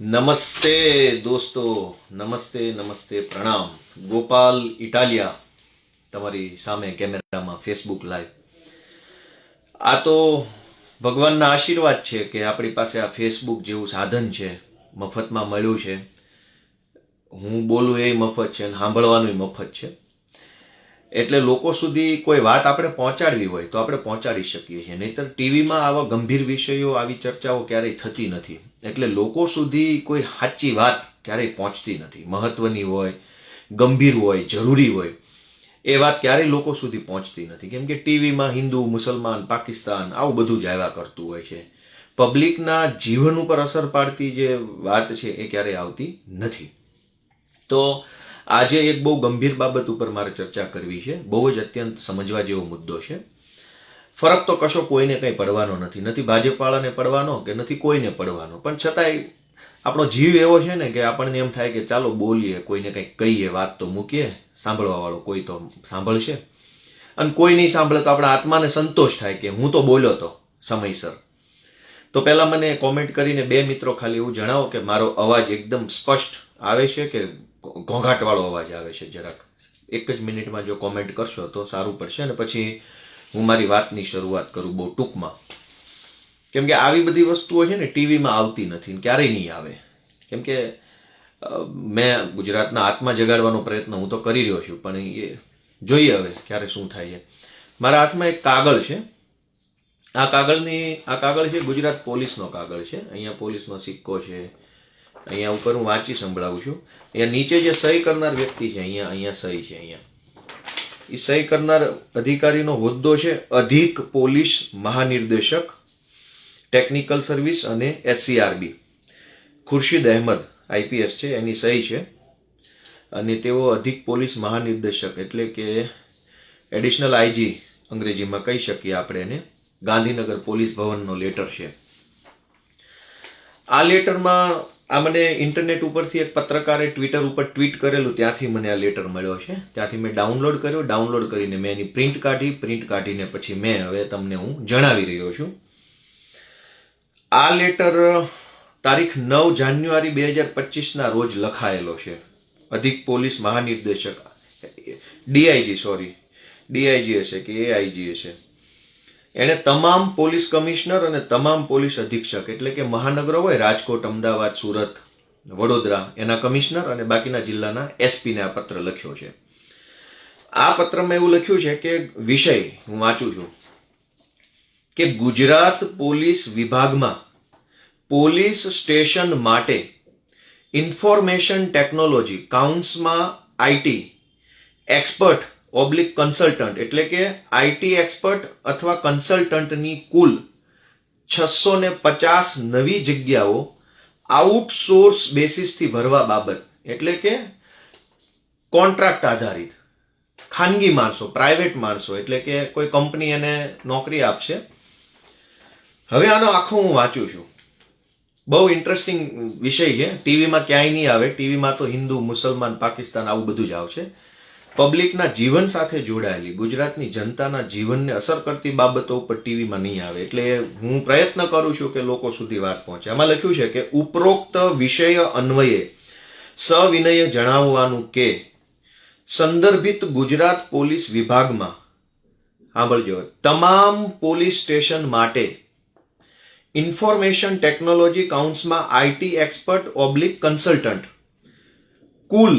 નમસ્તે દોસ્તો, નમસ્તે નમસ્તે, પ્રણામ. ગોપાલ ઇટાલિયા, તમારી સામે કેમેરામાં ફેસબુક લાઈવ આ તો ભગવાનના આશીર્વાદ છે કે આપણી પાસે આ ફેસબુક જેવું સાધન છે, મફતમાં મળ્યું છે. હું બોલું એ મફત છે અને સાંભળવાનું મફત છે. એટલે લોકો સુધી કોઈ વાત આપણે પહોંચાડવી હોય તો આપણે પહોંચાડી શકીએ છીએ. નહીતર ટીવીમાં આવા ગંભીર વિષયો, આવી ચર્ચાઓ ક્યારેય થતી નથી. એટલે લોકો સુધી કોઈ સાચી વાત ક્યારેય પહોંચતી નથી. મહત્વની હોય, ગંભીર હોય, જરૂરી હોય, એ વાત ક્યારેય લોકો સુધી પહોંચતી નથી. કેમ કે ટીવીમાં હિન્દુ, મુસલમાન, પાકિસ્તાન આવું બધું જ આવ્યા કરતું હોય છે. પબ્લિકના જીવન ઉપર અસર પાડતી જે વાત છે એ ક્યારેય આવતી નથી. તો આજે એક બહુ ગંભીર બાબત ઉપર મારે ચર્ચા કરવી છે. બહુ જ અત્યંત સમજવા જેવો મુદ્દો છે. ફરક તો કશો કોઈને કંઈ પડવાનો નથી. નથી ભાજપવાળાને પડવાનો કે નથી કોઈને પડવાનો. પણ છતાંય આપણો જીવ એવો છે ને કે આપણને એમ થાય કે ચાલો બોલીએ, કોઈને કંઈક કહીએ, વાત તો મૂકીએ, સાંભળવાવાળો કોઈ તો સાંભળશે. અને કોઈ નહીં સાંભળે તો આપણા આત્માને સંતોષ થાય કે હું તો બોલ્યો તો સમયસર. તો પહેલાં મને કોમેન્ટ કરીને બે મિત્રો ખાલી એવું જણાવો કે મારો અવાજ એકદમ સ્પષ્ટ આવે છે કે ઘોંઘાટવાળો અવાજ આવે છે જરાક. એક જ મિનિટમાં જો કોમેન્ટ કરશો તો સારું પડશે અને પછી હું મારી વાતની શરૂઆત કરું બહુ ટૂંકમાં. કેમ કે આવી બધી વસ્તુઓ છે ને ટીવીમાં આવતી નથી ક્યારેય નહીં આવે. કેમ કે મેં ગુજરાતના આત્મા જગાડવાનો પ્રયત્ન હું તો કરી રહ્યો છું, પણ એ જોઈએ હવે ક્યારે શું થાય છે. મારા હાથમાં એક કાગળ છે. આ કાગળની, આ કાગળ છે ગુજરાત પોલીસનો કાગળ છે. અહીંયા પોલીસનો સિક્કો છે. અહીંયા ઉપર હું વાંચી સંભળાવું છું. અહીંયા નીચે જે સહી કરનાર વ્યક્તિ છે, અહીંયા અહીંયા સહી છે, અહીંયા. એ સહી કરનાર અધિકારીનો હોદ્દો છે અધિક પોલીસ મહાનિર્દેશક, ટેકનિકલ સર્વિસ અને એસસીઆરબી ખુરશીદ અહેમદ આઈપીએસ છે, એની સહી છે. અને તેઓ અધિક પોલીસ મહાનિર્દેશક એટલે કે એડિશનલ આઈજી અંગ્રેજીમાં કહી શકીએ આપણે એને. ગાંધીનગર પોલીસ ભવનનો લેટર છે. આ લેટરમાં આ મને ઇન્ટરનેટ ઉપરથી એક પત્રકારે ટ્વિટર ઉપર ટ્વીટ કરેલું, ત્યાંથી મને આ લેટર મળ્યો છે. ત્યાંથી મેં ડાઉનલોડ કર્યો. ડાઉનલોડ કરીને મેં એની પ્રિન્ટ કાઢી. પ્રિન્ટ કાઢીને પછી મેં હવે તમને હું જણાવી રહ્યો છું. આ લેટર તારીખ નવ જાન્યુઆરી બે હજાર પચીસના રોજ લખાયેલો છે. અધિક પોલીસ મહાનિર્દેશક ડીઆઈજી સોરી ડીઆઈજી હશે કે એઆઈજી હશે? એણે તમામ પોલીસ કમિશનર અને તમામ પોલીસ અધિક્ષક, એટલે કે મહાનગરો હોય, રાજકોટ, અમદાવાદ, સુરત, વડોદરા, એના કમિશનર અને બાકીના જિલ્લાના એસપીને આ પત્ર લખ્યો છે. આ પત્રમાં એવું લખ્યું છે કે વિષય હું વાંચું છું, કે ગુજરાત પોલીસ વિભાગમાં પોલીસ સ્ટેશન માટે ઇન્ફોર્મેશન ટેકનોલોજી, કાઉન્સમાં આઈટી એક્સપર્ટ ઓબ્લિક કન્સલ્ટન્ટ એટલે કે આઈટી એક્સપર્ટ અથવા કન્સલ્ટન્ટની કુલ છસો ને પચાસ નવી જગ્યાઓ આઉટસોર્સ બેસિસથી ભરવા બાબત. એટલે કે કોન્ટ્રાક્ટ આધારિત. ખાનગી માણસો પ્રાઇવેટ માણસો, એટલે કે કોઈ કંપની એને નોકરી આપશે. હવે આનો આખો હું વાંચું છું. બહુ ઇન્ટરેસ્ટિંગ વિષય છે. ટીવીમાં ક્યાંય નહીં આવે. ટીવીમાં તો હિન્દુ, મુસલમાન, પાકિસ્તાન આવું બધું જ આવશે. પબ્લિકના જીવન સાથે જોડાયેલી, ગુજરાતની જનતાના જીવનને અસર કરતી બાબતો ઉપર ટીવીમાં નહીં આવે. એટલે હું પ્રયત્ન કરું છું કે લોકો સુધી વાત પહોંચે. આમાં લખ્યું છે કે ઉપરોક્ત વિષય અન્વયે સવિનય જણાવવાનું કે સંદર્ભિત ગુજરાત પોલીસ વિભાગમાં, સાંભળજો, તમામ પોલીસ સ્ટેશન માટે ઇન્ફોર્મેશન ટેકનોલોજી કાઉન્સમાં આઈટી એક્સપર્ટ ઓબ્લિક કન્સલ્ટન્ટ, કુલ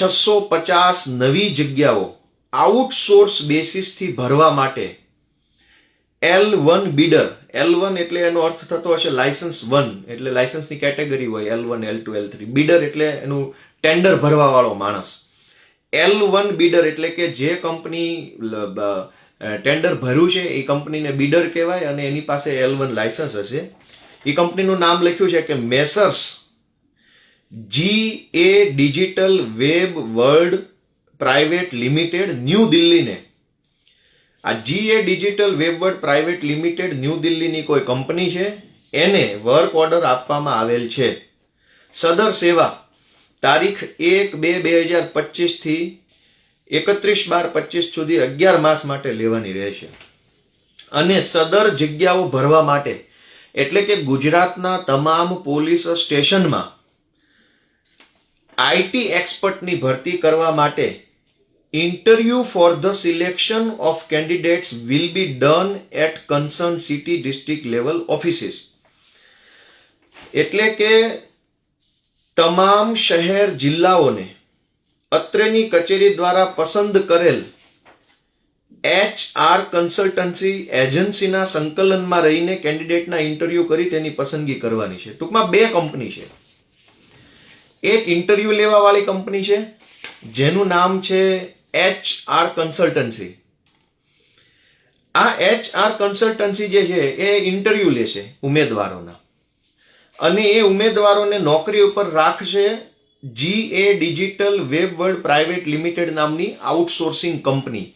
છસો પચાસ નવી જગ્યાઓ આઉટસોર્સ બેસિસથી ભરવા માટે. L one bidder. L one એટલે એનો અર્થ થતો હશે લાયસન્સ વન. એટલે લાયસન્સની કેટેગરી હોય L one, L two, L three. Bidder એટલે એનું ટેન્ડર ભરવાવાળો માણસ. એલ વન બીડર એટલે કે જે કંપની ટેન્ડર ભર્યું છે, એ કંપનીને બીડર કહેવાય અને એની પાસે એલ વન લાયસન્સ હશે. એ કંપનીનું નામ લખ્યું છે કે messrs. G A digital web world private limited new દિલ્હીને આ G A digital web world private limited new દિલ્હીની કોઈ કંપની છે, એને વર્ક ઓર્ડર આપવામાં આવેલ છે. સદર સેવા, તારીખ એક બે બે હજાર પચીસથી એકત્રીસ બાર પચીસ સુધી અગિયાર માસ માટે લેવાની રહેશે. અને સદર જગ્યાઓ ભરવા માટે, એટલે કે ગુજરાતના તમામ પોલીસ સ્ટેશનમાં આઈટી એક્સપર્ટની ભરતી કરવા માટે interview for the selection of candidates will be done at concern city district level offices. એટલે કે તમામ શહેર જિલ્લાઓને અત્રેની કચેરી દ્વારા પસંદ કરેલ એચ આર કન્સલ્ટન્સી એજન્સીના સંકલનમાં રહીને કેન્ડિડેટના ઇન્ટરવ્યુ કરી તેની પસંદગી કરવાની છે. ટૂંકમાં બે કંપની છે. એક ઇન્ટરવ્યુ લેવા વાળી કંપની છે, જેનું નામ છે એચ આર કન્સલ્ટન્સી આ એચ આર કન્સલ્ટન્સી જે છે, એ ઇન્ટરવ્યુ લેશે ઉમેદવારોના. અને એ ઉમેદવારોને નોકરી ઉપર રાખશે G A digital web world private limited નામની આઉટસોર્સિંગ કંપની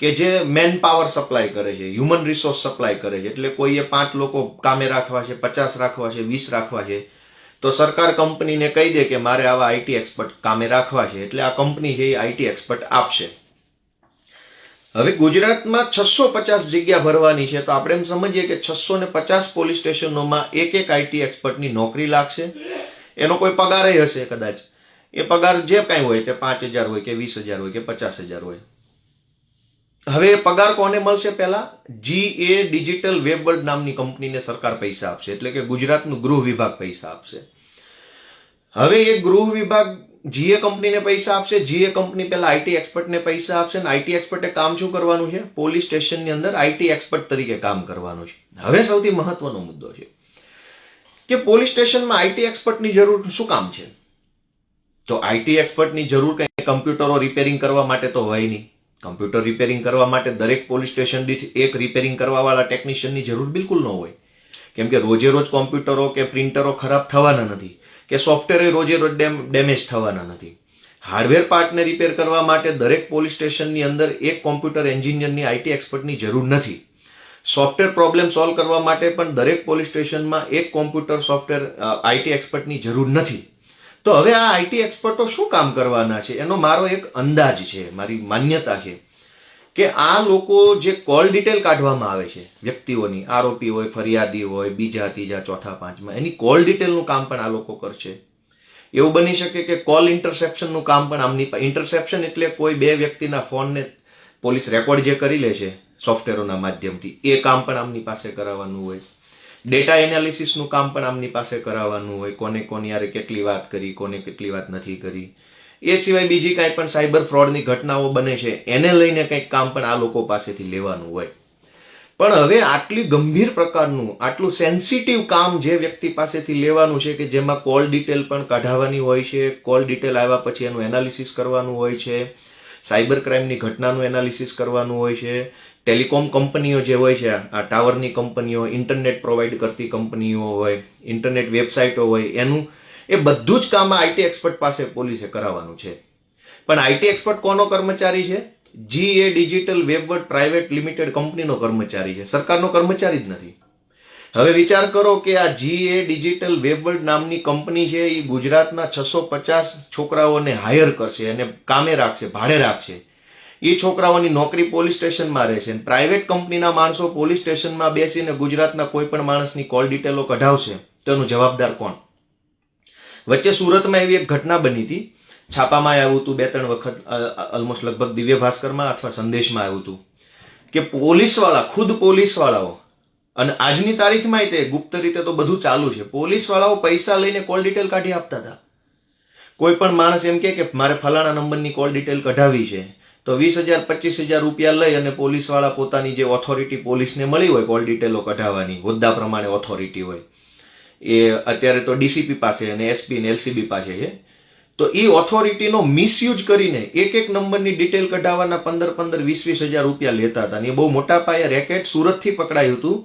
કે જે મેન પાવર સપ્લાય કરે છે હ્યુમન રિસોર્સ સપ્લાય કરે છે. એટલે કોઈએ પાંચ લોકો કામે રાખવા છે, પચાસ રાખવા છે, વીસ રાખવા છે તો સરકાર કંપનીને કહી દે કે મારે આવા આઈટી એક્સપર્ટ કામે રાખવા છે, એટલે આ કંપની છે એ આઈટી એક્સપર્ટ આપશે. હવે ગુજરાતમાં છસો પચાસ જગ્યા ભરવાની છે, તો આપણે એમ સમજીએ કે છસો ને પચાસ પોલીસ સ્ટેશનોમાં એક એક આઈટી એક્સપર્ટની નોકરી લાગશે. એનો કોઈ પગાર હશે કદાચ. એ પગાર જે કાંઈ હોય, તે પાંચ હજાર હોય કે વીસ હજાર હોય કે પચાસ હજાર હોય. હવે પગાર કોને મળશે પહેલા? G A digital web world નામની કંપનીને સરકાર પૈસા આપશે. એટલે કે ગુજરાતનું ગૃહ વિભાગ પૈસા આપશે. હવે એ ગૃહ વિભાગ જીએ કંપનીને પૈસા આપશે. જીએ કંપની પહેલા આઈટી એક્સપર્ટને પૈસા આપશે અને આઈટી એક્સપર્ટે કામ શું કરવાનું છે? પોલીસ સ્ટેશનની અંદર આઈટી એક્સપર્ટ તરીકે કામ કરવાનું છે. હવે સૌથી મહત્વનો મુદ્દો છે કે પોલીસ સ્ટેશનમાં આઈટી એક્સપર્ટની જરૂર શું કામ છે? તો આઈટી એક્સપર્ટની જરૂર કંઈ કમ્પ્યુટરો રિપેરિંગ કરવા માટે તો હોય નહીં. કમ્પ્યુટર રિપેરિંગ કરવા માટે દરેક પોલીસ સ્ટેશન દીઠ એક રિપેરિંગ કરવાવાળા ટેકનિશિયનની જરૂર બિલકુલ ન હોય. કેમ કે રોજે રોજ કોમ્પ્યુટરો કે પ્રિન્ટરો ખરાબ થવાના નથી કે સોફ્ટવેર રોજે રોજ ડેમેજ થવાના નથી. હાર્ડવેર પાર્ટને રિપેર કરવા માટે દરેક પોલીસ સ્ટેશનની અંદર એક કોમ્પ્યુટર એન્જિનિયરની આઈટી એક્સપર્ટની જરૂર નથી. સોફ્ટવેર પ્રોબ્લેમ સોલ્વ કરવા માટે પણ દરેક પોલીસ સ્ટેશનમાં એક કોમ્પ્યુટર સોફ્ટવેર આઈટી એક્સપર્ટની જરૂર નથી. તો હવે આ આઈટી એક્સપર્ટો શું કામ કરવાના છે? એનો મારો એક અંદાજ છે, મારી માન્યતા છે કે આ લોકો જે કોલ ડિટેલ કાઢવામાં આવે છે વ્યક્તિઓની આરોપી હોય ફરિયાદી હોય, બીજા, ત્રીજા, ચોથા, પાંચમાં, એની કોલ ડિટેલનું કામ પણ આ લોકો કરશે. એવું બની શકે કે કોલ ઇન્ટરસેપ્શનનું કામ પણ આમની ઇન્ટરસેપ્શન એટલે કોઈ બે વ્યક્તિના ફોનને પોલીસ રેકોર્ડ જે કરી લે છે સોફ્ટવેરોના માધ્યમથી, એ કામ પણ આમની પાસે કરાવવાનું હોય. ડેટા એનાલિસિસનું કામ પણ આમની પાસે કરાવવાનું હોય. કોને કોની યારે કેટલી વાત કરી, કોને કેટલી વાત નથી કરી. એ સિવાય બીજી કાંઈ પણ સાયબર ફ્રોડની ઘટનાઓ બને છે, એને લઈને કંઈક કામ પણ આ લોકો પાસેથી લેવાનું હોય. પણ હવે આટલી ગંભીર પ્રકારનું, આટલું સેન્સિટિવ કામ જે વ્યક્તિ પાસેથી લેવાનું છે કે જેમાં કોલ ડિટેલ પણ કઢાવવાની હોય છે કોલ ડિટેલ આવ્યા પછી એનું એનાલિસિસ કરવાનું હોય છે સાયબર ક્રાઇમની ઘટનાનું એનાલિસિસ કરવાનું હોય છે ટેલિકોમ કંપનીઓ જે હોય છે, આ ટાવરની કંપનીઓ, ઇન્ટરનેટ પ્રોવાઈડ કરતી કંપનીઓ હોય, ઇન્ટરનેટ વેબસાઇટો હોય, એનું એ બધું જ કામ આઈટી એક્સપર્ટ પાસે પોલીસે કરાવવાનું છે. પણ આઈટી એક્સપર્ટ કોનો કર્મચારી છે? G A digital web world private limited કંપનીનો કર્મચારી છે. સરકારનો કર્મચારી જ નથી. હવે વિચાર કરો કે આ જી એ ડિજિટલ વેબવર્ડ નામની કંપની છે એ ગુજરાતના છસો પચાસ છોકરાઓને હાયર કરશે અને કામે રાખશે, ભાડે રાખશે. એ છોકરાઓની નોકરી પોલીસ સ્ટેશનમાં રહેશે પ્રાઇવેટ કંપનીના માણસો પોલીસ સ્ટેશનમાં બેસીને ગુજરાતના કોઈ પણ માણસની કોલ ડિટેલો કઢાવશે. તેનું જવાબદાર કોણ? વચ્ચે સુરતમાં એવી એક ઘટના બની હતી. છાપામાં આવ્યું હતું બે ત્રણ વખત ઓલમોસ્ટ લગભગ દિવ્ય ભાસ્કરમાં અથવા સંદેશમાં આવ્યું હતું. કે પોલીસવાળા, ખુદ પોલીસવાળાઓ, અને આજની તારીખમાં તે ગુપ્ત રીતે તો બધું ચાલુ છે. પોલીસવાળાઓ પૈસા લઈને કોલ ડિટેલ કાઢી આપતા હતા. કોઈ પણ માણસ એમ કે મારે ફલાણા નંબરની કોલ ડિટેલ કઢાવી છે. તો વીસ હજાર, પચીસ હજાર રૂપિયા લઈ અને પોલીસવાળા પોતાની જે ઓથોરિટી પોલીસને મળી હોય, કોલ ડિટેલો કઢાવવાની, હોદ્દા પ્રમાણે ઓથોરિટી હોય, એ અત્યારે તો ડીસીપી પાસે અને એસપી અને એલસીબી પાસે છે. તો એ ઓથોરિટીનો મિસયુઝ કરીને એક એક નંબરની ડિટેલ કઢાવવાના પંદર પંદર, વીસ વીસ હજાર રૂપિયા લેતા હતા. અને એ બહુ મોટા પાયે રેકેટ સુરતથી પકડાયું હતું.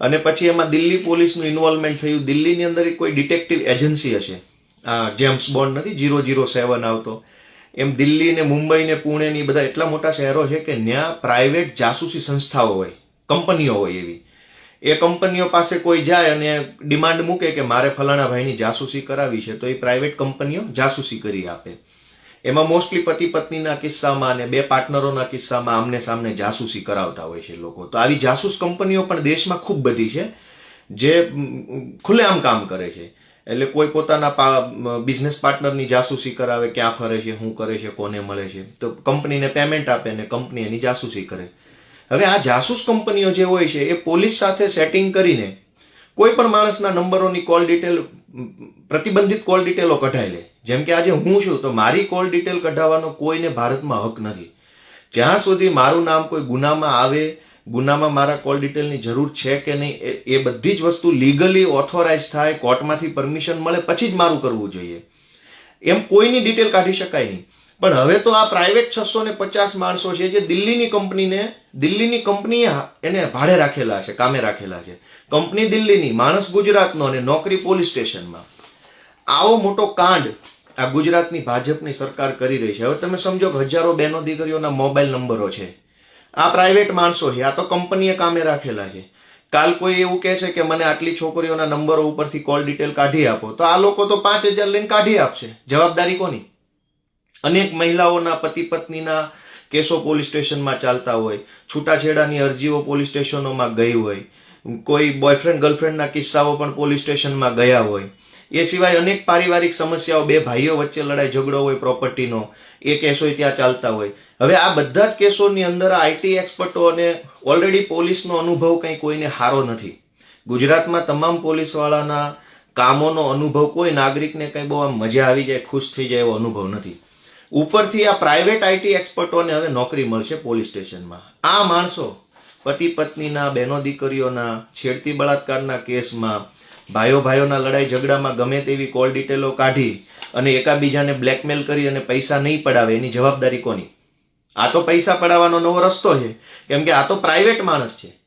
અને પછી એમાં દિલ્હી પોલીસનું ઇન્વોલ્વમેન્ટ થયું. દિલ્હીની અંદર કોઈ ડિટેક્ટિવ એજન્સી હશે. આ જેમ્સ બોન્ડ નથી, જીરો જીરો સેવન આવતો. એમ દિલ્હી ને મુંબઈ ને પુણે ની બધા એટલા મોટા શહેરો છે કે ત્યાં પ્રાઇવેટ જાસૂસી સંસ્થાઓ હોય, કંપનીઓ હોય એવી. એ કંપનીઓ પાસે કોઈ જાય અને ડિમાન્ડ મૂકે કે મારે ફલાણા ભાઈની જાસૂસી કરાવી છે, તો એ પ્રાઇવેટ કંપનીઓ જાસૂસી કરી આપે. એમાં મોસ્ટલી પતિ પત્નીના કિસ્સામાં અને બે પાર્ટનરોના કિસ્સામાં આમને સામને જાસૂસી કરાવતા હોય છે લોકો. તો આવી જાસૂસ કંપનીઓ પણ દેશમાં ખૂબ બધી છે, જે ખુલ્લેઆમ કામ કરે છે. એટલે કોઈ પોતાના બિઝનેસ પાર્ટનરની જાસૂસી કરાવે ક્યાં ફરે છે શું કરે છે, કોને મળે છે. તો કંપનીને પેમેન્ટ આપે ને કંપની એની જાસૂસી કરે. હવે આ જાસૂસ કંપનીઓ જે હોય છે, એ પોલીસ સાથે સેટિંગ કરીને કોઈ પણ માણસના નંબરોની કોલ ડિટેલ પ્રતિબંધિત કોલ ડિટેલો કઢાઈ લે. જેમ કે આજે હું છું, તો મારી કોલ ડિટેલ કઢાવવાનો કોઈને ભારતમાં હક નથી. જ્યાં સુધી મારું નામ કોઈ ગુનામાં આવે ગુનામાં મારા કોલ ડિટેલની જરૂર છે કે નહીં, એ- બધી જ વસ્તુ લીગલી ઓથોરાઇઝ થાય, કોર્ટમાંથી પરમિશન મળે, પછી જ મારું કરવું જોઈએ. એમ કોઈની ડિટેલ કાઢી શકાય નહીં. પણ હવે તો આ પ્રાઇવેટ છસો ને પચાસ માણસો છે જે દિલ્હીની કંપનીને દિલ્હીની કંપનીએ એને ભાડે રાખેલા છે, કામે રાખેલા છે. કંપની દિલ્હીની, માણસ ગુજરાતનો અને નોકરી પોલીસ સ્ટેશનમાં. આવો મોટો કાંડ આ ગુજરાતની ભાજપની સરકાર કરી રહી છે. હવે તમે સમજો કે હજારો બહેનો દીકરીઓના મોબાઈલ નંબરો છે. આ પ્રાઇવેટ માણસો છે. આ તો કંપનીએ કામે રાખેલા છે. કાલ કોઈ એવું કહે છે કે મને આટલી છોકરીઓના નંબરો ઉપરથી કોલ ડિટેલ કાઢી આપો. તો આ લોકો તો પાંચ હજાર લઈને કાઢી આપશે. જવાબદારી કોની? અનેક મહિલાઓના પતિ પત્નીના કેસો પોલીસ સ્ટેશનમાં ચાલતા હોય, છૂટાછેડાની અરજીઓ પોલીસ સ્ટેશનોમાં ગઈ હોય, કોઈ બોયફ્રેન્ડ ગર્લફ્રેન્ડના કિસ્સાઓ પણ પોલીસ સ્ટેશનમાં ગયા હોય એ સિવાય અનેક પારિવારિક સમસ્યાઓ, બે ભાઈઓ વચ્ચે લડાઈ, ઝઘડો હોય, પ્રોપર્ટીનો, એ કેસો ત્યાં ચાલતા હોય. હવે આ બધા જ કેસોની અંદર આઈટી એક્સપર્ટો અને ઓલરેડી પોલીસનો અનુભવ કંઈ કોઈને સારો નથી. ગુજરાતમાં તમામ પોલીસવાળાના કામોનો અનુભવ કોઈ નાગરિકને કંઈ બહુ આમ મજા આવી જાય, ખુશ થઈ જાય એવો અનુભવ નથી. ઉપરથી આ પ્રાઇવેટ આઈટી એક્સપર્ટોને હવે નોકરી મળશે પોલીસ સ્ટેશનમાં. આ માણસો પતિ પત્નીના બહેનો દીકરીઓના, છેડતી બળાત્કારના કેસમાં ભાઈઓ ભાઈઓના લડાઈ ઝઘડામાં ગમે તેવી કોલ ડિટેલો કાઢી અને એકાબીજાને બ્લેકમેલ કરી અને પૈસા નહીં પડાવે, એની જવાબદારી કોની? આ તો પૈસા પડાવવાનો નવો રસ્તો છે. કેમ કે આ તો પ્રાઇવેટ માણસ છે.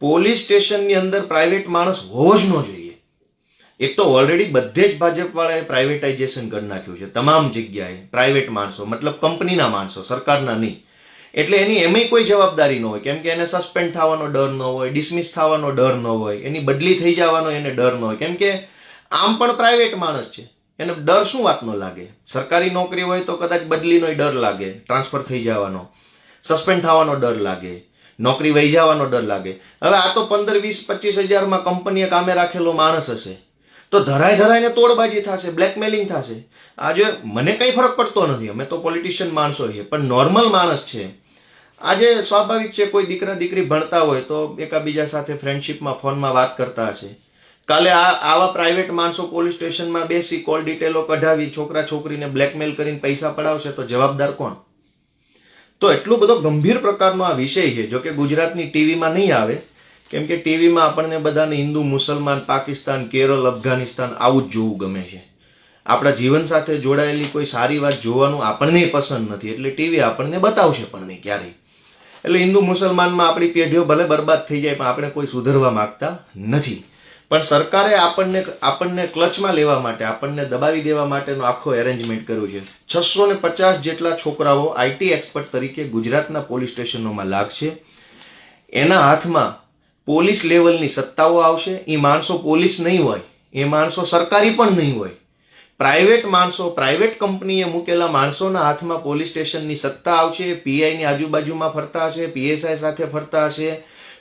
પોલીસ સ્ટેશનની અંદર પ્રાઇવેટ માણસ હોવો જ ન જોઈએ. એક તો ઓલરેડી બધે જ ભાજપવાળાએ પ્રાઇવેટાઇઝેશન કરી નાખ્યું છે. તમામ જગ્યાએ પ્રાઇવેટ માણસો, મતલબ કંપનીના માણસો, સરકારના નહીં. એટલે એની એમાંય કોઈ જવાબદારી ન હોય. કેમ કે એને સસ્પેન્ડ થવાનો ડર ન હોય ડિસમિસ થવાનો ડર ન હોય, એની બદલી થઈ જવાનો એને ડર ન હોય. કેમ કે આમ પણ પ્રાઇવેટ માણસ છે. એને ડર શું વાતનો લાગે? સરકારી નોકરી હોય તો કદાચ બદલીનો ડર લાગે ટ્રાન્સફર થઈ જવાનો. સસ્પેન્ડ થવાનો ડર લાગે, નોકરી વહી જવાનો ડર લાગે. હવે આ તો પંદર, વીસ, પચીસ હજારમાં કંપનીએ કામે રાખેલો માણસ હશે. તો ધરાય ધરાઈને તોડબાજી થશે બ્લેકમેલિંગ થશે. આજે મને કંઈ ફરક પડતો નથી. અમે તો પોલિટિશિયન માણસો છીએ, પણ નોર્મલ માણસ છે. આજે સ્વાભાવિક છે, કોઈ દીકરા દીકરી ભણતા હોય તો એકાબીજા સાથે ફ્રેન્ડશિપમાં ફોનમાં વાત કરતા હશે. કાલે આ, આવા પ્રાઇવેટ માણસો પોલીસ સ્ટેશનમાં બેસી કોલ ડિટેલો કઢાવી, છોકરા છોકરીને બ્લેકમેલ કરીને પૈસા પડાવશે તો જવાબદાર કોણ? તો એટલો બધો ગંભીર પ્રકારનો આ વિષય છે, જોકે ગુજરાતની ટીવીમાં નહીં આવે. કેમ કે ટીવીમાં આપણને બધાને હિન્દુ, મુસલમાન, પાકિસ્તાન, કેરળ, અફઘાનિસ્તાન આવું જ જોવું ગમે છે. આપણા જીવન સાથે જોડાયેલી કોઈ સારી વાત જોવાનું આપણને પસંદ નથી, એટલે ટીવી આપણને બતાવશે પણ નહીં ક્યારેય. એટલે હિન્દુ મુસલમાનમાં આપણી પેઢીઓ ભલે બરબાદ થઈ જાય, પણ આપણે કોઈ સુધરવા માંગતા નથી. પણ સરકારે આપણને આપણને ક્લચમાં લેવા માટે, આપણને દબાવી દેવા માટેનો આખો એરેન્જમેન્ટ કર્યું છે. છસો ને પચાસ જેટલા છોકરાઓ આઈટી એક્સપર્ટ તરીકે ગુજરાતના પોલીસ સ્ટેશનોમાં લાગશે. એના હાથમાં પોલીસ લેવલની સત્તાઓ આવશે. એ માણસો પોલીસ નહીં હોય, એ માણસો સરકારી પણ નહીં હોય. પ્રાઇવેટ માણસો, પ્રાઇવેટ કંપનીએ મૂકેલા માણસોના હાથમાં પોલીસ સ્ટેશનની સત્તા આવશે, પીઆઈની આજુબાજુમાં ફરતા હશે, પીએસઆઈ સાથે ફરતા હશે,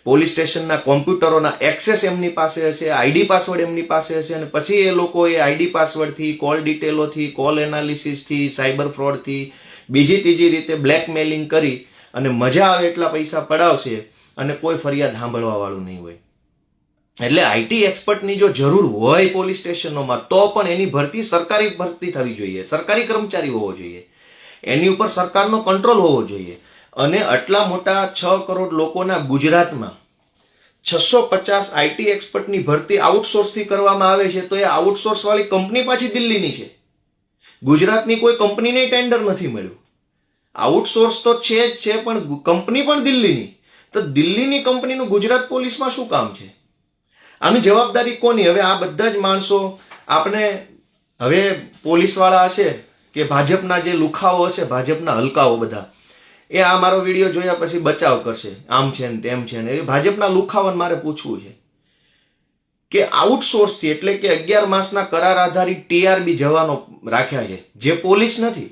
પોલીસ સ્ટેશનના કોમ્પ્યુટરોના એક્સેસ એમની પાસે હશે, આઈડી પાસવર્ડ એમની પાસે હશે અને પછી એ લોકો એ આઈડી પાસવર્ડથી, કોલ ડિટેલોથી, કોલ એનાલિસિસથી, સાયબર ફ્રોડથી, બીજી ત્રીજી રીતે બ્લેકમેલિંગ કરી અને મજા આવે એટલા પૈસા પડાવશે અને કોઈ ફરિયાદ સાંભળવા વાળું નહીં હોય. એટલે આઈટી એક્સપર્ટની જો જરૂર હોય પોલીસ સ્ટેશનોમાં તો પણ એની ભરતી સરકારી ભરતી થવી જોઈએ. સરકારી કર્મચારી હોવો જોઈએ. એની ઉપર સરકારનો કંટ્રોલ હોવો જોઈએ. અને આટલા મોટા છ કરોડ લોકોના ગુજરાતમાં છસો પચાસ આઈટી એક્સપર્ટની ભરતી આઉટસોર્સથી કરવામાં આવે છે, તો એ આઉટસોર્સવાળી કંપની પાછી દિલ્હીની છે. ગુજરાતની કોઈ કંપનીને ટેન્ડર નથી મળ્યું. આઉટસોર્સ તો છે જ છે, પણ કંપની પણ દિલ્હીની. તો દિલ્હીની કંપનીનું ગુજરાત પોલીસમાં શું કામ છે? આની જવાબદારી કોની? હવે આ બધા જ માણસો આપણે હવે પોલીસવાળા હશે કે ભાજપના જે લુખાઓ હશે, ભાજપના હલકાઓ બધા, એ આ મારો વીડિયો જોયા પછી બચાવ કરશે. આમ છે ને તેમ છે ને. એ ભાજપના લુખાવન મારે પૂછવું છે કે આઉટસોર્સથી એટલે કે અગિયાર માસના કરાર આધારિત ટીઆરબી જવાનો રાખ્યા છે, જે પોલીસ નથી,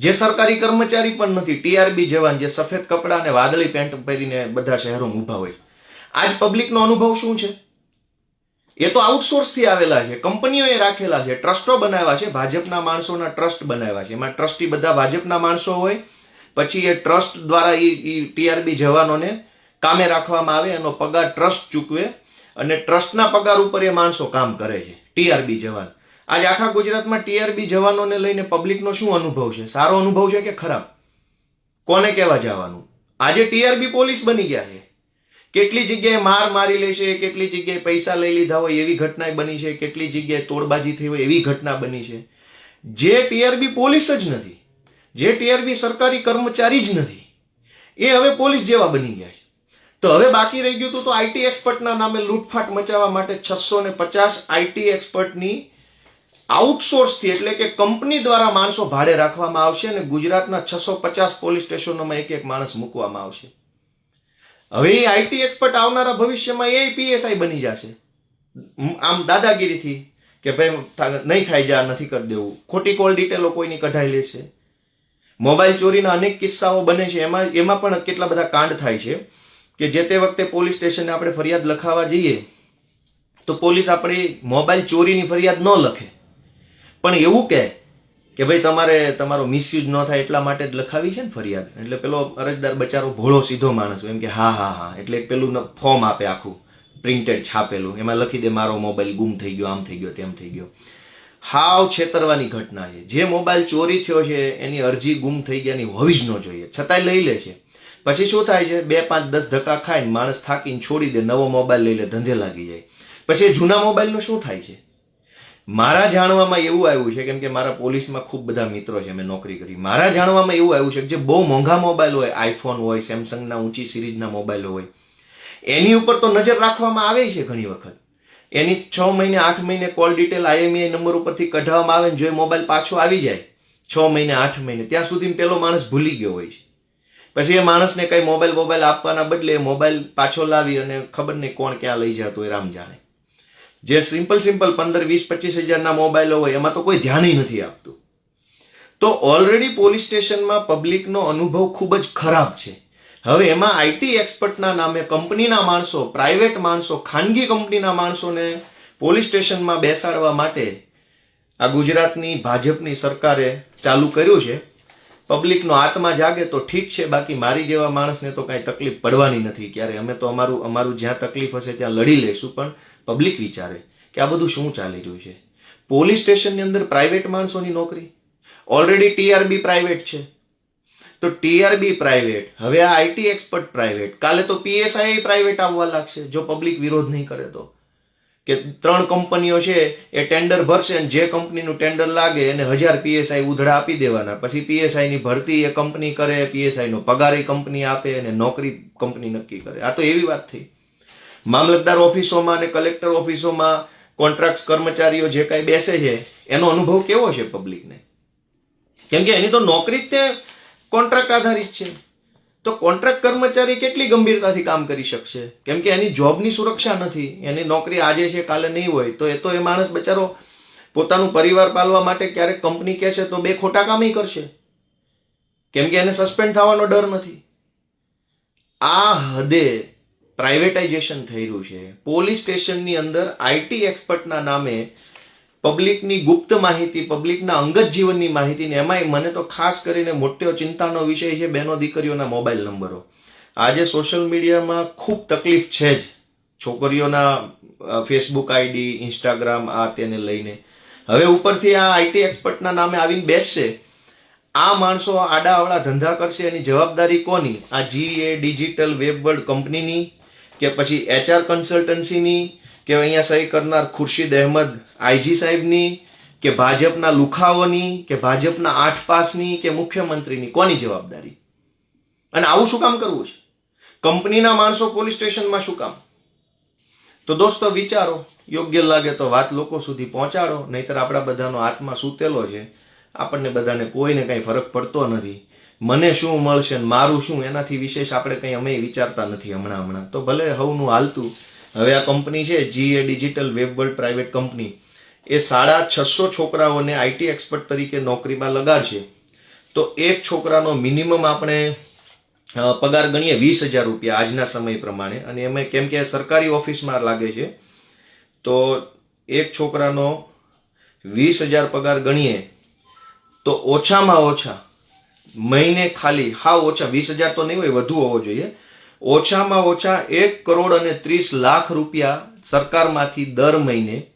જે સરકારી કર્મચારી પણ નથી ટીઆરબી જવાન, જે સફેદ કપડાં અને વાદળી પેન્ટ પહેરીને બધા શહેરોમાં ઊભા હોય. આજ પબ્લિકનો અનુભવ શું છે? એ તો આઉટસોર્સથી આવેલા છે. કંપનીઓએ રાખેલા છે. ટ્રસ્ટો બનાવ્યા છે. ભાજપના માણસોના ટ્રસ્ટ બનાવ્યા છે. એમાં ટ્રસ્ટી બધા ભાજપના માણસો હોય. પછી એ ટ્રસ્ટ દ્વારા એ ટીઆરબી જવાનોને કામે રાખવામાં આવે, એનો પગાર ટ્રસ્ટ ચૂકવે અને ટ્રસ્ટના પગાર ઉપર એ માણસો કામ કરે છે. ટીઆરબી જવાન. આજે આખા ગુજરાતમાં ટીઆરબી જવાનોને લઈને પબ્લિકનો શું અનુભવ છે? સારો અનુભવ છે કે ખરાબ? કોને કહેવા જવાનું? આજે ટીઆરબી પોલીસ બની ગયા છે. કેટલી જગ્યાએ માર મારી લેશે, કેટલી જગ્યાએ પૈસા લઈ લીધા હોય એવી ઘટના બની છે, કેટલી જગ્યાએ તોડબાજી થઈ હોય એવી ઘટના બની છે. જે ટીઆરબી પોલીસ જ નથી, જે ટીઆરબી સરકારી કર્મચારી જ નથી, એ હવે પોલીસ જેવા બની ગયા છે. તો હવે બાકી રહી ગયું તો આઈટી એક્સપર્ટના નામે લૂંટફાટ મચાવવા માટે છસો ને પચાસ આઈટી એક્સપર્ટની આઉટસોર્સથી, એટલે કે કંપની દ્વારા માણસો ભાડે રાખવામાં આવશે અને ગુજરાતના છસો પચાસ પોલીસ સ્ટેશનોમાં એક એક માણસ મૂકવામાં આવશે. હવે એ આઈટી એક્સપર્ટ આવનારા ભવિષ્યમાં એ પીએસઆઈ બની જશે. આમ દાદાગીરીથી કે ભાઈ નહીં થાય જા, નથી કરી દેવું. ખોટી કોલ ડિટેલો કોઈની કઢાઈ લેશે. મોબાઈલ ચોરીના અનેક કિસ્સાઓ બને છે. એમાં એમાં પણ કેટલા બધા કાંડ થાય છે કે જે તે વખતે પોલીસ સ્ટેશને આપણે ફરિયાદ લખાવા જઈએ, તો પોલીસ આપણી મોબાઈલ ચોરીની ફરિયાદ ન લખે. પણ એવું કહે કે ભાઈ તમારે, તમારો મિસયુઝ ન થાય એટલા માટે જ લખાવી છે ને ફરિયાદ? એટલે પેલો અરજદાર બચારો ભોળો સીધો માણસ એમ કે, હા હા હા. એટલે પેલું ફોર્મ આપે આખું પ્રિન્ટેડ છાપેલું. એમાં લખી દે, મારો મોબાઈલ ગુમ થઈ ગયો, આમ થઈ ગયો, તેમ થઈ ગયો. હાવ છેતરવાની ઘટના છે. જે મોબાઈલ ચોરી થયો છે, એની અરજી ગુમ થઈ ગયાની હોવી જ ન જોઈએ. છતાંય લઈ લે છે. પછી શું થાય છે? બે, પાંચ, દસ ધક્કા ખાઈને માણસ થાકીને છોડી દે, નવો મોબાઈલ લઈ લે, ધંધે લાગી જાય. પછી જૂના મોબાઈલનું શું થાય છે? મારા જાણવામાં એવું આવ્યું છે, કેમ કે મારા પોલીસમાં ખૂબ બધા મિત્રો છે, મેં નોકરી કરી. મારા જાણવામાં એવું આવ્યું છે કે જે બહુ મોંઘા મોબાઈલ હોય, આઈફોન હોય, સેમસંગના ઊંચી સિરીઝના મોબાઈલો હોય, એની ઉપર તો નજર રાખવામાં આવે છે ઘણી વખત. એની છ મહિને, આઠ મહિને કોલ ડિટેલ આઈએમઆઈ નંબર ઉપરથી કઢાવવામાં આવે ને જો એ મોબાઈલ પાછો આવી જાય, છ મહિને, આઠ મહિને, ત્યાં સુધી પેલો માણસ ભૂલી ગયો હોય છે. પછી એ માણસને કઈ મોબાઈલ મોબાઈલ આપવાના બદલે મોબાઈલ પાછો લાવી અને ખબર નહીં કોણ ક્યાં લઈ જતો એ રામ જાણે. જે સિમ્પલ સિમ્પલ પંદર, વીસ, પચીસ હજારના મોબાઈલો હોય, એમાં તો કોઈ ધ્યાન નથી આપતું. તો ઓલરેડી પોલીસ સ્ટેશનમાં પબ્લિકનો અનુભવ ખૂબ જ ખરાબ છે. હવે એમાં આઈટી એક્સપર્ટના નામે કંપનીના માણસો પ્રાઇવેટ માણસો, ખાનગી કંપનીના માણસોને પોલીસ સ્ટેશનમાં બેસાડવા માટે આ ગુજરાતની, ભાજપની સરકારે ચાલુ કર્યું છે. પબ્લિકનો આત્મા જાગે તો ઠીક છે, બાકી મારી જેવા માણસને તો કાંઈ તકલીફ પડવાની નથી. ક્યારે? અમે તો અમારું અમારું જ્યાં તકલીફ હશે ત્યાં લડી લઈશું, પણ પબ્લિક વિચારે કે આ બધું શું ચાલી રહ્યું છે? પોલીસ સ્ટેશનની અંદર પ્રાઇવેટ માણસોની નોકરી? ઓલરેડી ટીઆરબી પ્રાઇવેટ છે. તો ટીઆરબી પ્રાઇવેટ, હવે આ આઈટી એક્સપર્ટ પ્રાઇવેટ, કાલે તો પીએસઆઈ પ્રાઇવેટ આવવા લાગશે, જો પબ્લિક વિરોધ નહીં કરે તો. કે ત્રણ કંપનીઓ છે, એ ટેન્ડર ભરશે અને જે કંપનીનું ટેન્ડર લાગે એને હજાર પીએસઆઈ ઉધડા આપી દેવાના. પછી પીએસઆઈની ભરતી એ કંપની કરે પીએસઆઈનો પગાર એ કંપની આપે અને નોકરી કંપની નક્કી કરે. આ તો એવી વાત થઈ. મામલતદાર ઓફિસોમાં અને કલેક્ટર ઓફિસોમાં કોન્ટ્રાક્ટ કર્મચારીઓ જે કાંઈ બેસે છે, એનો અનુભવ કેવો છે પબ્લિકને? કેમ કે એની તો નોકરી જ તે કોન્ટ્રાક્ટ આધારિત છે. તો કોન્ટ્રાક્ટ કર્મચારી કેટલી ગંભીરતાથી કામ કરી શકશે? કેમ કે એની જોબની સુરક્ષા નથી. એની નોકરી આજે છે, કાલે નહીં હોય. તો એ તો એ માણસ બચારો પોતાનું પરિવાર પાલવા માટે ક્યારેક કંપની કહેશે તો બે ખોટા કામ કરશે. કેમ કે એને સસ્પેન્ડ થવાનો ડર નથી. આ હદે પ્રાઇવેટાઇઝેશન થઈ રહ્યું છે. પોલીસ સ્ટેશનની અંદર આઈટી એક્સપર્ટના નામે પબ્લિકની ગુપ્ત માહિતી, પબ્લિકના અંગત જીવનની માહિતી ને એમાંય મને તો ખાસ કરીને મોટો ચિંતાનો વિષય છે બેનો દીકરીઓના મોબાઈલ નંબરો. આજે સોશિયલ મીડિયામાં ખૂબ તકલીફ છે જ છોકરીઓના ફેસબુક આઈડી ઇન્સ્ટાગ્રામ આ તેને લઈને. હવે ઉપરથી આ આઈટી એક્સપર્ટના નામે આવીને બેસશે. આ માણસો આડાઅવળા ધંધા કરશે એની જવાબદારી કોની? આ G A digital web world કંપનીની કે પછી એચઆર કન્સલ્ટન્સીની કે અહીંયા સહી કરનાર ખુરશીદ અહેમદ આઈજી સાહેબની, કે ભાજપના લુખાઓની, કે ભાજપના આઠ પાસની, કે મુખ્યમંત્રીની, કોની જવાબદારી? અને આવું શું કામ કરવું છે? કંપનીના માણસો પોલીસ સ્ટેશનમાં શું કામ? તો દોસ્તો, વિચારો. યોગ્ય લાગે તો વાત લોકો સુધી પહોંચાડો. નહીતર આપણા બધાનો આત્મા સૂતેલો છે. આપણને બધાને કોઈને કાંઈ ફરક પડતો નથી. મને શું મળશે ને મારું શું? એનાથી વિશેષ આપણે કંઈ અમે વિચારતા નથી હમણાં હમણાં. તો ભલે હવનું હાલતું. હવે આ કંપની છે G A digital web world private company એ સાડા છસો છોકરાઓને આઈટી એક્સપર્ટ તરીકે નોકરીમાં લગાડશે. તો એક છોકરાનો મિનિમમ આપણે પગાર ગણીએ વીસ હજાર રૂપિયા આજના સમય પ્રમાણે. અને એમાં કેમ કે સરકારી ઓફિસમાં લાગે છે. તો એક છોકરાનો વીસ હજાર પગાર ગણીએ. તો ઓછામાં ઓછા મહિને ખાલી, હા, ઓછા, વીસ હજાર તો નહીં હોય, વધુ હોવો જોઈએ. ઓછામાં ઓછા એક કરોડ અને ત્રીસ લાખ રૂપિયા સરકારમાંથી દર મહિને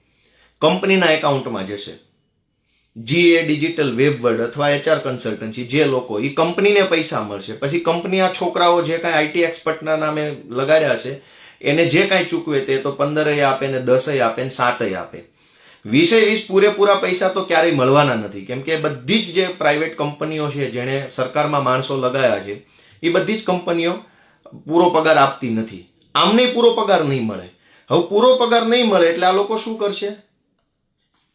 કંપનીના એકાઉન્ટમાં જશે. G A digital web word અથવા એચઆર કન્સલ્ટન્સી, જે લોકો એ કંપનીને પૈસા મળશે. પછી કંપની આ છોકરાઓ જે કાંઈ આઈટી એક્સપર્ટના નામે લગાડ્યા છે એને જે કાંઈ ચૂકવે તે તો પંદરય આપે ને દસય આપે ને સાતય આપે. વીસે વીસ પૂરેપૂરા પૈસા તો ક્યારેય મળવાના નથી. કેમ કે બધી જ જે પ્રાઇવેટ કંપનીઓ છે, જેણે સરકારમાં માણસો લગાયા છે, એ બધી જ કંપનીઓ પૂરો પગાર આપતી નથી. આમને પૂરો પગાર નહીં મળે. હવે પૂરો પગાર નહીં મળે એટલે આ લોકો શું કરશે?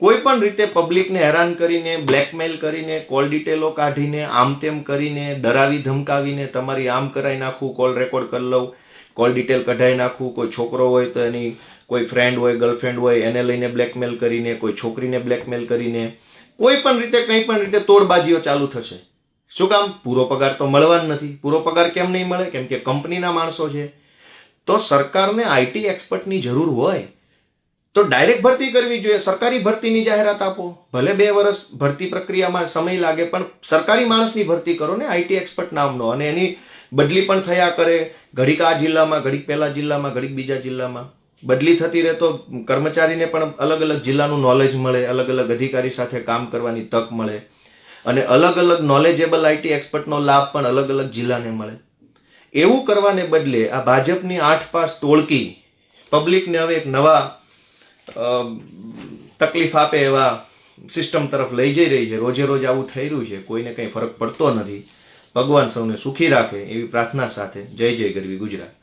કોઈ પણ રીતે પબ્લિકને હેરાન કરીને બ્લેકમેલ કરીને કોલ ડિટેલો કાઢીને, આમ તેમ કરીને, ડરાવી ધમકાવીને તમારી આમ કરાવી નાખું કોલ રેકોર્ડ કરી લઉં કોલ ડિટેલ કઢાઈ નાખું, કોઈ છોકરો હોય તો એની કોઈ ફ્રેન્ડ હોય ગર્લફ્રેન્ડ હોય, એને લઈને બ્લેકમેલ કરીને, કોઈ છોકરીને બ્લેકમેલ કરીને, કોઈ પણ રીતે, કંઈ પણ રીતે તોડબાજીઓ ચાલુ થશે. શું કામ? પૂરો પગાર તો મળવાનો નથી. પૂરો પગાર કેમ નહીં મળે? કેમ કે કંપનીના માણસો છે. તો સરકારને આઈટી એક્સપર્ટની જરૂર હોય, તો ડાયરેક્ટ ભરતી કરવી જોઈએ. સરકારી ભરતીની જાહેરાત આપો. ભલે બે વર્ષ ભરતી પ્રક્રિયામાં સમય લાગે, પણ સરકારી માણસની ભરતી કરો ને આઈટી એક્સપર્ટ નામનો. અને એની બદલી પણ થયા કરે. ઘડીક આ જિલ્લામાં, ઘડીક પહેલા જિલ્લામાં, ઘડીક બીજા જિલ્લામાં. બદલી થતી રહે તો કર્મચારીને પણ અલગ અલગ જિલ્લાનું નોલેજ મળે, અલગ અલગ અધિકારી સાથે કામ કરવાની તક મળે. અને અલગ અલગ નોલેજેબલ આઈટી એક્સપર્ટનો લાભ પણ અલગ અલગ જિલ્લાને મળે. એવું કરવાને બદલે આ ભાજપની આઠ પાસ ટોળકી પબ્લિકને હવે એક નવા તકલીફ આપે એવા સિસ્ટમ તરફ લઈ જઈ રહી છે. રોજે રોજ આવું થઈ રહ્યું છે. કોઈને કંઈ ફરક પડતો નથી. ભગવાન સૌને સુખી રાખે એવી પ્રાર્થના સાથે જય જય ગરવી ગુજરાત.